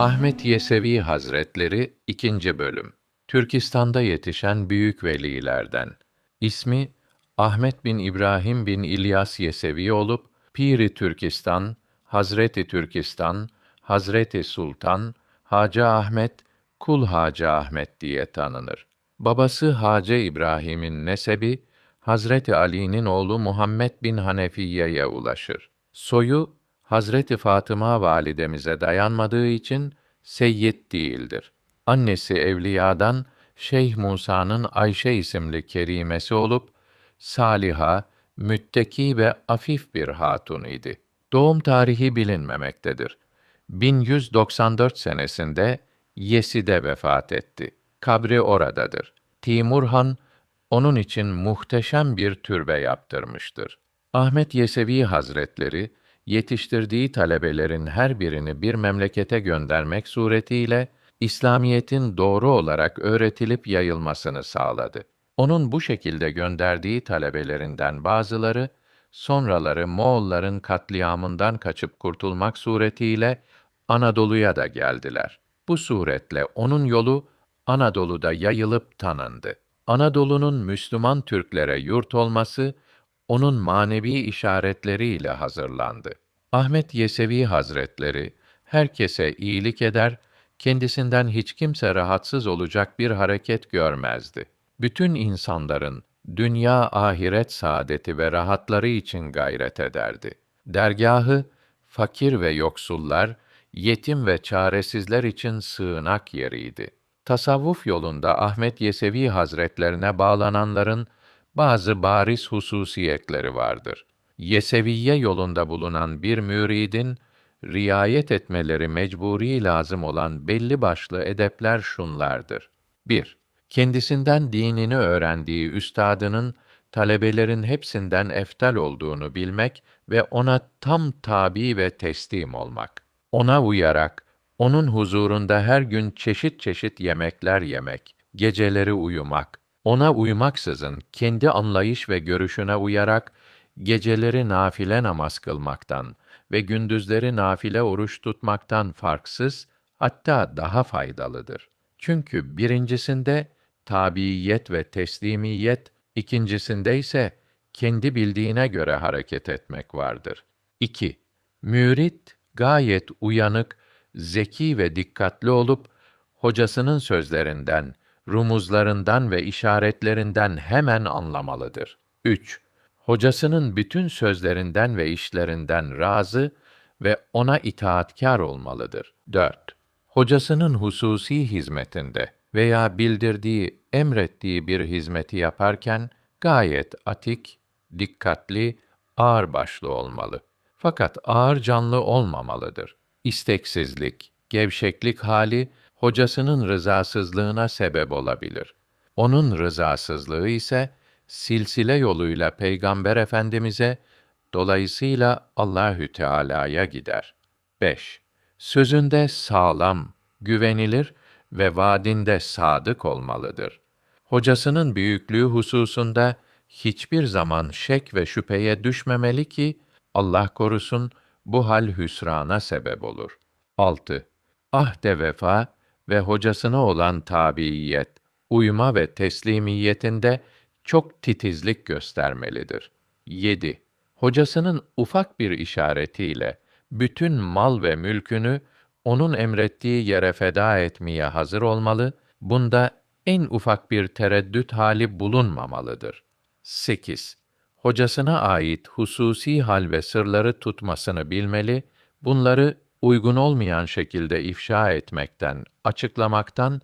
Ahmet Yesevi Hazretleri 2. bölüm. Türkistan'da yetişen büyük velilerden. İsmi Ahmet bin İbrahim bin İlyas Yesevi olup Piri Türkistan, Hazreti Türkistan, Hazreti Sultan, Hacı Ahmet, Kul Hacı Ahmet diye tanınır. Babası Hacı İbrahim'in nesebi Hazreti Ali'nin oğlu Muhammed bin Hanefiye'ye ulaşır. Soyu Hazreti Fatıma validemize dayanmadığı için seyyid değildir. Annesi evliyadan Şeyh Musa'nın Ayşe isimli kerimesi olup saliha, mütteki ve afif bir hatun idi. Doğum tarihi bilinmemektedir. 1194 senesinde Yesi'de vefat etti. Kabri oradadır. Timur Han onun için muhteşem bir türbe yaptırmıştır. Ahmet Yesevi Hazretleri yetiştirdiği talebelerin her birini bir memlekete göndermek suretiyle İslamiyetin doğru olarak öğretilip yayılmasını sağladı. Onun bu şekilde gönderdiği talebelerinden bazıları sonraları Moğolların katliamından kaçıp kurtulmak suretiyle Anadolu'ya da geldiler. Bu suretle onun yolu Anadolu'da yayılıp tanındı. Anadolu'nun Müslüman Türklere yurt olması onun manevi işaretleriyle hazırlandı. Ahmet Yesevi Hazretleri herkese iyilik eder, kendisinden hiç kimse rahatsız olacak bir hareket görmezdi. Bütün insanların dünya ahiret saadeti ve rahatları için gayret ederdi. Dergahı fakir ve yoksullar, yetim ve çaresizler için sığınak yeriydi. Tasavvuf yolunda Ahmet Yesevi Hazretlerine bağlananların bazı bariz hususiyetleri vardır. Yeseviye yolunda bulunan bir müridin riayet etmeleri mecburi lazım olan belli başlı edepler şunlardır. 1. Kendisinden dinini öğrendiği üstadının talebelerin hepsinden eftal olduğunu bilmek ve ona tam tabi ve teslim olmak. Ona uyarak onun huzurunda her gün çeşit çeşit yemekler yemek, geceleri uyumak, ona uymaksızın kendi anlayış ve görüşüne uyarak geceleri nafile namaz kılmaktan ve gündüzleri nafile oruç tutmaktan farksız, hatta daha faydalıdır. Çünkü birincisinde tabiyet ve teslimiyet, ikincisinde ise kendi bildiğine göre hareket etmek vardır. 2. Mürit gayet uyanık, zeki ve dikkatli olup hocasının sözlerinden, rumuzlarından ve işaretlerinden hemen anlamalıdır. 3. Hocasının bütün sözlerinden ve işlerinden razı ve ona itaatkar olmalıdır. 4. Hocasının hususi hizmetinde veya bildirdiği, emrettiği bir hizmeti yaparken gayet atik, dikkatli, ağırbaşlı olmalı. Fakat ağır canlı olmamalıdır. İsteksizlik, gevşeklik hali hocasının rızasızlığına sebep olabilir. Onun rızasızlığı ise silsile yoluyla Peygamber Efendimize dolayısıyla Allahü Teala'ya gider. 5. Sözünde sağlam, güvenilir ve vaadinde sadık olmalıdır. Hocasının büyüklüğü hususunda hiçbir zaman şek ve şüpheye düşmemeli ki Allah korusun bu hal hüsrana sebep olur. 6. Ahde vefa ve hocasına olan tabiiyet, uyma ve teslimiyetinde çok titizlik göstermelidir. 7. Hocasının ufak bir işaretiyle bütün mal ve mülkünü onun emrettiği yere feda etmeye hazır olmalı, bunda en ufak bir tereddüt hali bulunmamalıdır. 8. Hocasına ait hususi hal ve sırları tutmasını bilmeli, bunları uygun olmayan şekilde ifşa etmekten, açıklamaktan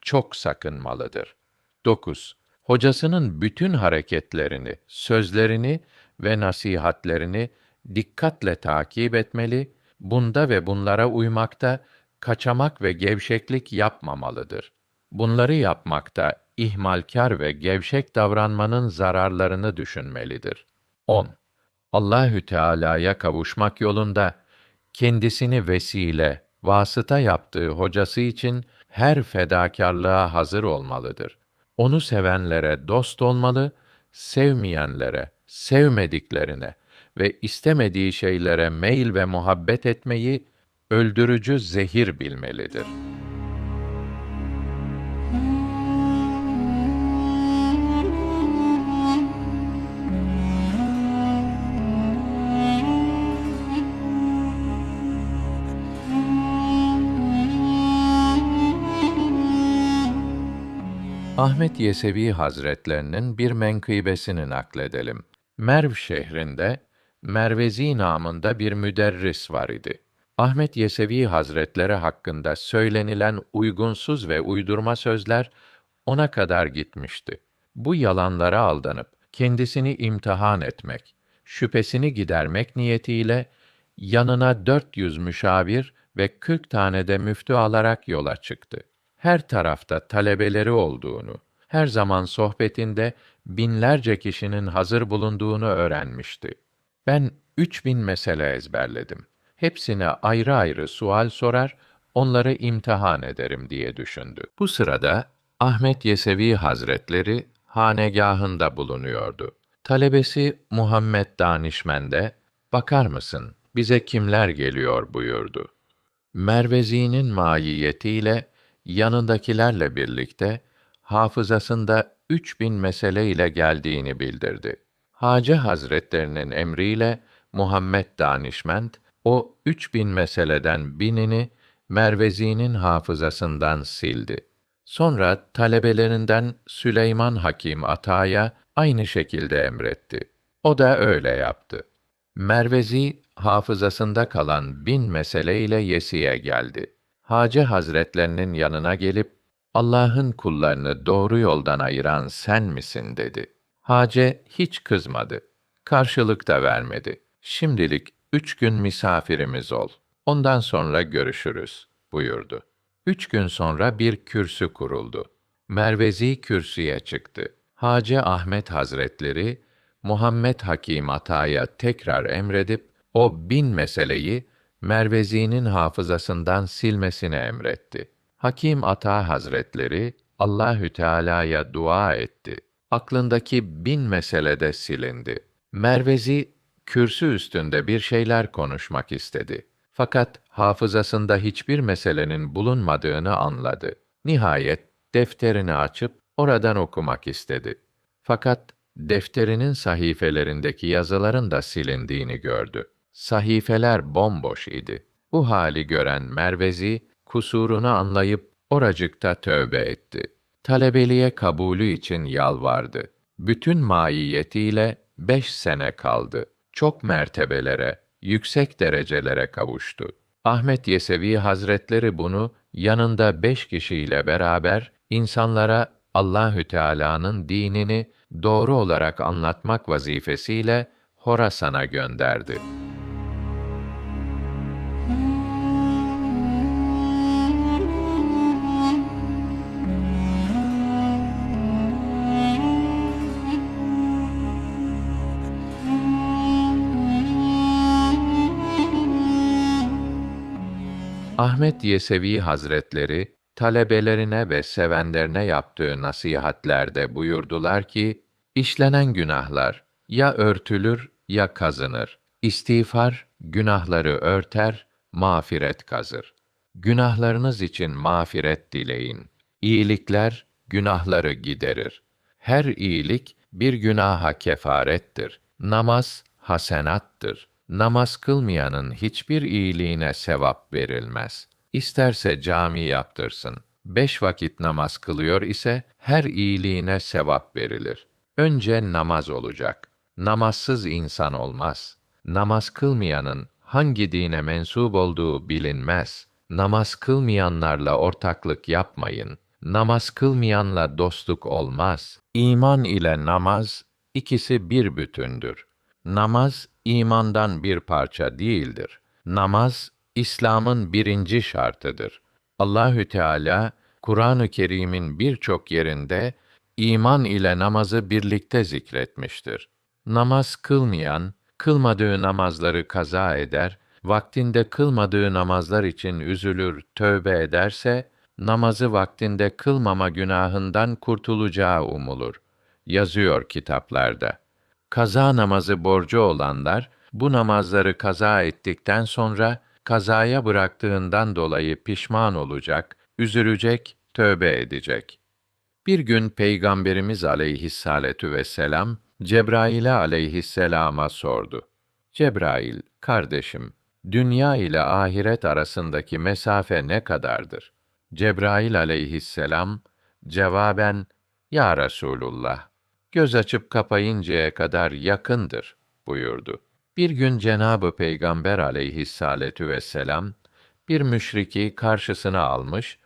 çok sakınmalıdır. 9. Hocasının bütün hareketlerini, sözlerini ve nasihatlerini dikkatle takip etmeli, bunda ve bunlara uymakta kaçamak ve gevşeklik yapmamalıdır. Bunları yapmakta ihmalkar ve gevşek davranmanın zararlarını düşünmelidir. 10. Allahü Teala'ya kavuşmak yolunda kendisini vesile, vasıta yaptığı hocası için her fedakarlığa hazır olmalıdır. Onu sevenlere dost olmalı, sevmeyenlere, sevmediklerine ve istemediği şeylere meyil ve muhabbet etmeyi öldürücü zehir bilmelidir. Ahmet Yesevi Hazretlerinin bir menkıbesini nakledelim. Merv şehrinde Mervezi namında bir müderris var idi. Ahmet Yesevi Hazretleri hakkında söylenilen uygunsuz ve uydurma sözler ona kadar gitmişti. Bu yalanlara aldanıp kendisini imtihan etmek, şüphesini gidermek niyetiyle yanına 400 müşavir ve 40 tane de müftü alarak yola çıktı. Her tarafta talebeleri olduğunu, her zaman sohbetinde binlerce kişinin hazır bulunduğunu öğrenmişti. Ben üç bin mesele ezberledim. Hepsine ayrı ayrı sual sorar, onları imtihan ederim diye düşündü. Bu sırada Ahmet Yesevi Hazretleri hanegahında bulunuyordu. Talebesi Muhammed Danişmende, bakar mısın, bize kimler geliyor buyurdu. Mervezi'nin maiyetiyle yanındakilerle birlikte hafızasında üç bin mesele ile geldiğini bildirdi. Hacı Hazretlerinin emriyle Muhammed Danişment o üç bin meseleden binini Mervezi'nin hafızasından sildi. Sonra talebelerinden Süleyman Hakim Ata'ya aynı şekilde emretti. O da öyle yaptı. Mervezi hafızasında kalan bin mesele ile Yesi'ye geldi. Hacı Hazretlerinin yanına gelip Allah'ın kullarını doğru yoldan ayıran sen misin dedi. Hace hiç kızmadı. Karşılık da vermedi. Şimdilik üç gün misafirimiz ol. Ondan sonra görüşürüz buyurdu. Üç gün sonra bir kürsü kuruldu. Mervezi kürsüye çıktı. Hacı Ahmet Hazretleri, Muhammed Hakim Ata'ya tekrar emredip, o bin meseleyi Mervezi'nin hafızasından silmesini emretti. Hakim Ata Hazretleri Allahü Teala'ya dua etti. Aklındaki bin meselede silindi. Mervezi kürsü üstünde bir şeyler konuşmak istedi. Fakat hafızasında hiçbir meselenin bulunmadığını anladı. Nihayet defterini açıp oradan okumak istedi. Fakat defterinin sahifelerindeki yazıların da silindiğini gördü. Sahifeler bomboş idi. Bu hali gören Mervezi kusurunu anlayıp oracıkta tövbe etti. Talebeliğe kabulü için yalvardı. Bütün maiyetiyle beş sene kaldı. Çok mertebelere, yüksek derecelere kavuştu. Ahmet Yesevi Hazretleri bunu yanında beş kişiyle beraber insanlara Allahü Teala'nın dinini doğru olarak anlatmak vazifesiyle Horasan'a gönderdi. Ahmet Yesevi Hazretleri talebelerine ve sevenlerine yaptığı nasihatlerde buyurdular ki işlenen günahlar ya örtülür ya kazınır. İstiğfar günahları örter, mağfiret kazır. Günahlarınız için mağfiret dileyin. İyilikler günahları giderir. Her iyilik bir günaha kefarettir. Namaz hasenattır. Namaz kılmayanın hiçbir iyiliğine sevap verilmez. İsterse cami yaptırsın. Beş vakit namaz kılıyor ise her iyiliğine sevap verilir. Önce namaz olacak. Namazsız insan olmaz. Namaz kılmayanın hangi dine mensup olduğu bilinmez. Namaz kılmayanlarla ortaklık yapmayın. Namaz kılmayanla dostluk olmaz. İman ile namaz ikisi bir bütündür. Namaz imandan bir parça değildir. Namaz İslam'ın birinci şartıdır. Allahü Teala Kur'an-ı Kerim'in birçok yerinde iman ile namazı birlikte zikretmiştir. Namaz kılmayan, kılmadığı namazları kaza eder, vaktinde kılmadığı namazlar için üzülür, tövbe ederse, namazı vaktinde kılmama günahından kurtulacağı umulur. Yazıyor kitaplarda. Kaza namazı borcu olanlar, bu namazları kaza ettikten sonra, kazaya bıraktığından dolayı pişman olacak, üzülecek, tövbe edecek. Bir gün Peygamberimiz aleyhissaletü vesselam Cebrail'e aleyhisselama sordu. Cebrail, kardeşim, dünya ile ahiret arasındaki mesafe ne kadardır? Cebrail aleyhisselam cevaben Ya Resulullah göz açıp kapayıncaya kadar yakındır buyurdu. Bir gün Cenabı Peygamber aleyhissaletü vesselam bir müşriki karşısına almış,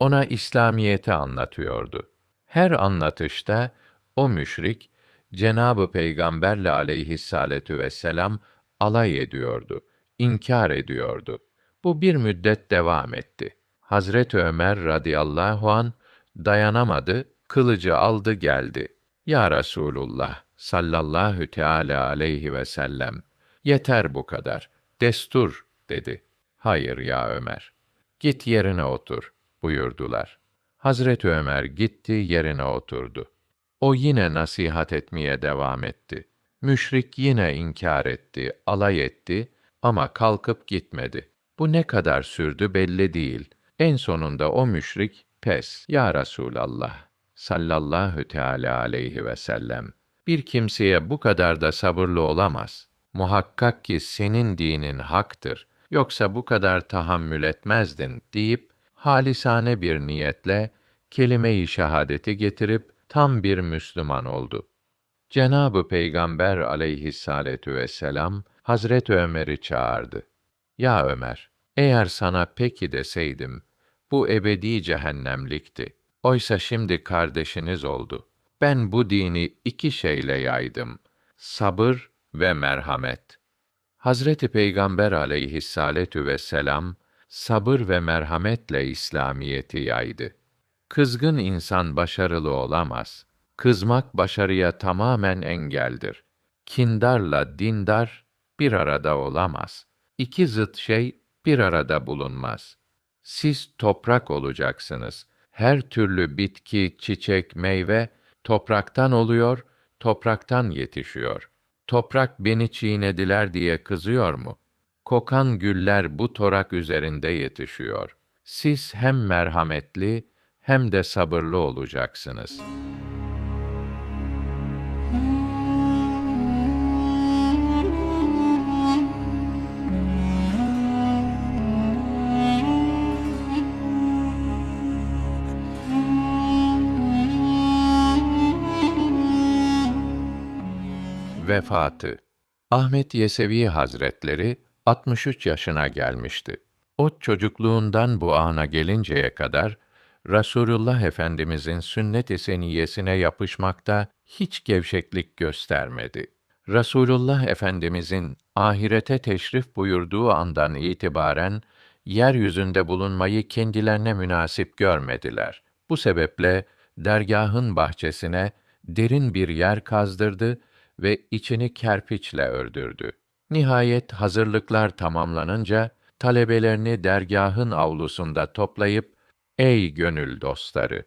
ona İslamiyeti anlatıyordu. Her anlatışta o müşrik Cenabı Peygamberle aleyhissaletü vesselam alay ediyordu, inkar ediyordu. Bu bir müddet devam etti. Hazret Ömer radıyallahu an dayanamadı, kılıcı aldı geldi. Ya Resulullah sallallahu teala aleyhi ve sellem yeter bu kadar. Destur dedi. Hayır ya Ömer. Git yerine otur buyurdular. Hazret Ömer gitti yerine oturdu. O yine nasihat etmeye devam etti. Müşrik yine inkar etti, alay etti ama kalkıp gitmedi. Bu ne kadar sürdü belli değil. En sonunda o müşrik pes ya Resulallah sallallahu teala aleyhi ve sellem bir kimseye bu kadar da sabırlı olamaz. Muhakkak ki senin dinin haktır. Yoksa bu kadar tahammül etmezdin deyip halisane bir niyetle kelime-i şehadeti getirip tam bir Müslüman oldu. Cenabı Peygamber aleyhissaletü vesselam Hazret Ömer'i çağırdı. Ya Ömer, eğer sana peki deseydim, bu ebedi cehennemlikti. Oysa şimdi kardeşiniz oldu. Ben bu dini iki şeyle yaydım. Sabır ve merhamet. Hazreti Peygamber aleyhissaletü vesselam sabır ve merhametle İslamiyeti yaydı. Kızgın insan başarılı olamaz. Kızmak başarıya tamamen engeldir. Kindarla dindar bir arada olamaz. İki zıt şey bir arada bulunmaz. Siz toprak olacaksınız. Her türlü bitki, çiçek, meyve topraktan oluyor, topraktan yetişiyor. Toprak beni çiğnediler diye kızıyor mu? Kokan güller bu torak üzerinde yetişiyor. Siz hem merhametli hem de sabırlı olacaksınız. Vefatı Ahmet Yesevi Hazretleri 63 yaşına gelmişti. O çocukluğundan bu ana gelinceye kadar Rasulullah Efendimizin sünnet-i seniyesine yapışmakta hiç gevşeklik göstermedi. Rasulullah Efendimizin ahirete teşrif buyurduğu andan itibaren yeryüzünde bulunmayı kendilerine münasip görmediler. Bu sebeple dergahın bahçesine derin bir yer kazdırdı ve içini kerpiçle ördürdü. Nihayet hazırlıklar tamamlanınca talebelerini dergahın avlusunda toplayıp Ey gönül dostları!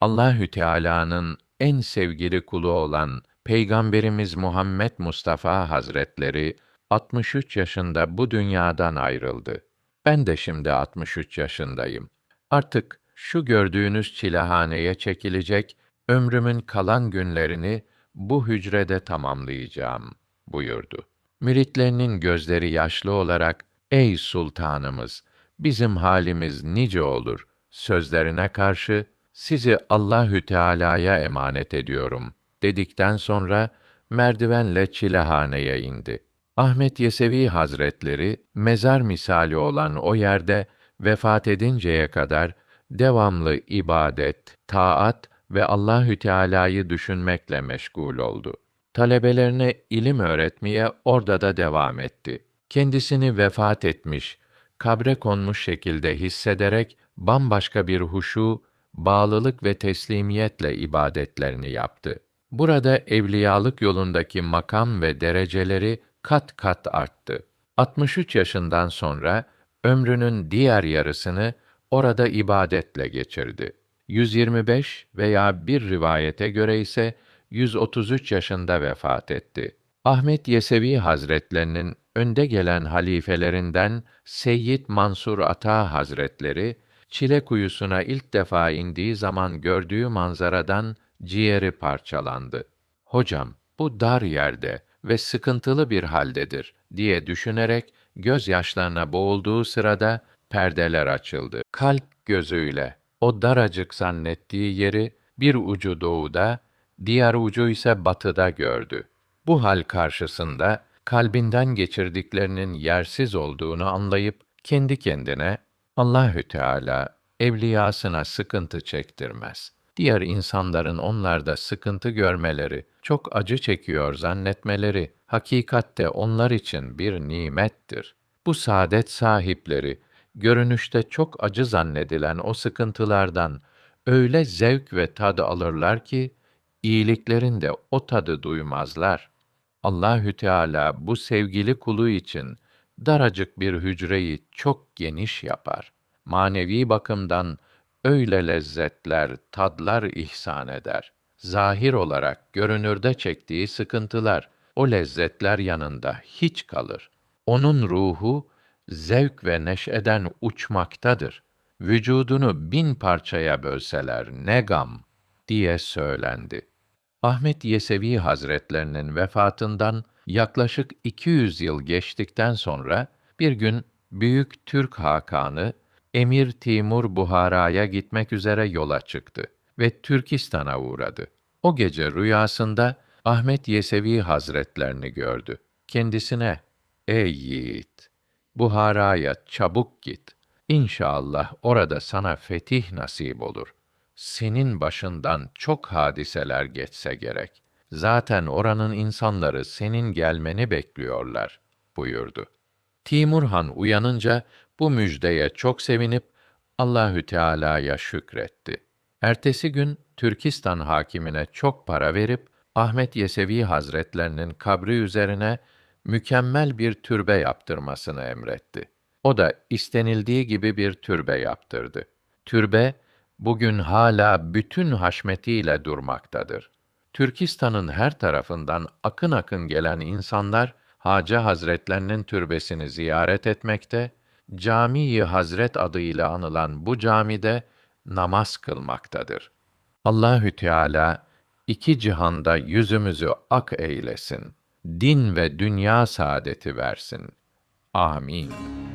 Allahü Teala'nın en sevgili kulu olan Peygamberimiz Muhammed Mustafa Hazretleri 63 yaşında bu dünyadan ayrıldı. Ben de şimdi 63 yaşındayım. Artık şu gördüğünüz çilehaneye çekilecek, ömrümün kalan günlerini bu hücrede tamamlayacağım buyurdu. Müritlerinin gözleri yaşlı olarak ey sultanımız bizim halimiz nice olur sözlerine karşı sizi Allahü Teala'ya emanet ediyorum dedikten sonra merdivenle çilehaneye indi. Ahmet Yesevi Hazretleri mezar misali olan o yerde vefat edinceye kadar devamlı ibadet, taat ve Allahü Teala'yı düşünmekle meşgul oldu. Talebelerine ilim öğretmeye orada da devam etti. Kendisini vefat etmiş, kabre konmuş şekilde hissederek bambaşka bir huşu, bağlılık ve teslimiyetle ibadetlerini yaptı. Burada evliyalık yolundaki makam ve dereceleri kat kat arttı. 63 yaşından sonra ömrünün diğer yarısını orada ibadetle geçirdi. 125 veya bir rivayete göre ise 133 yaşında vefat etti. Ahmet Yesevi Hazretlerinin önde gelen halifelerinden Seyyid Mansur Ata Hazretleri Çile kuyusuna ilk defa indiği zaman gördüğü manzaradan ciğeri parçalandı. Hocam, bu dar yerde ve sıkıntılı bir haldedir diye düşünerek gözyaşlarına boğulduğu sırada perdeler açıldı. Kalp gözüyle o daracık zannettiği yeri bir ucu doğuda, diğer ucu ise batıda gördü. Bu hal karşısında kalbinden geçirdiklerinin yersiz olduğunu anlayıp kendi kendine Allahü Teala evliyasına sıkıntı çektirmez. Diğer insanların onlarda sıkıntı görmeleri, çok acı çekiyor zannetmeleri hakikatte onlar için bir nimettir. Bu saadet sahipleri görünüşte çok acı zannedilen o sıkıntılardan öyle zevk ve tad alırlar ki iyiliklerin de o tadı duymazlar. Allahü Teala bu sevgili kulu için daracık bir hücreyi çok geniş yapar. Manevi bakımdan öyle lezzetler, tadlar ihsan eder. Zahir olarak görünürde çektiği sıkıntılar o lezzetler yanında hiç kalır. Onun ruhu zevk ve neşeden uçmaktadır. Vücudunu bin parçaya bölseler ne gam diye söylendi. Ahmet Yesevi Hazretlerinin vefatından yaklaşık 200 yıl geçtikten sonra bir gün büyük Türk hakanı Emir Timur Buhara'ya gitmek üzere yola çıktı ve Türkistan'a uğradı. O gece rüyasında Ahmet Yesevi Hazretlerini gördü. Kendisine, ey yiğit, Buhara'ya çabuk git. İnşallah orada sana fetih nasip olur. Senin başından çok hadiseler geçse gerek. Zaten oranın insanları senin gelmeni bekliyorlar, buyurdu. Timur Han uyanınca bu müjdeye çok sevinip Allahü Teala'ya şükretti. Ertesi gün Türkistan hakimine çok para verip Ahmet Yesevi Hazretlerinin kabri üzerine mükemmel bir türbe yaptırmasını emretti. O da istenildiği gibi bir türbe yaptırdı. Türbe bugün hala bütün haşmetiyle durmaktadır. Türkistan'ın her tarafından akın akın gelen insanlar Hacı Hazretlerinin türbesini ziyaret etmekte, Camii Hazret adıyla anılan bu camide namaz kılmaktadır. Allahü Teala iki cihanda yüzümüzü ak eylesin. Din ve dünya saadeti versin. Amin.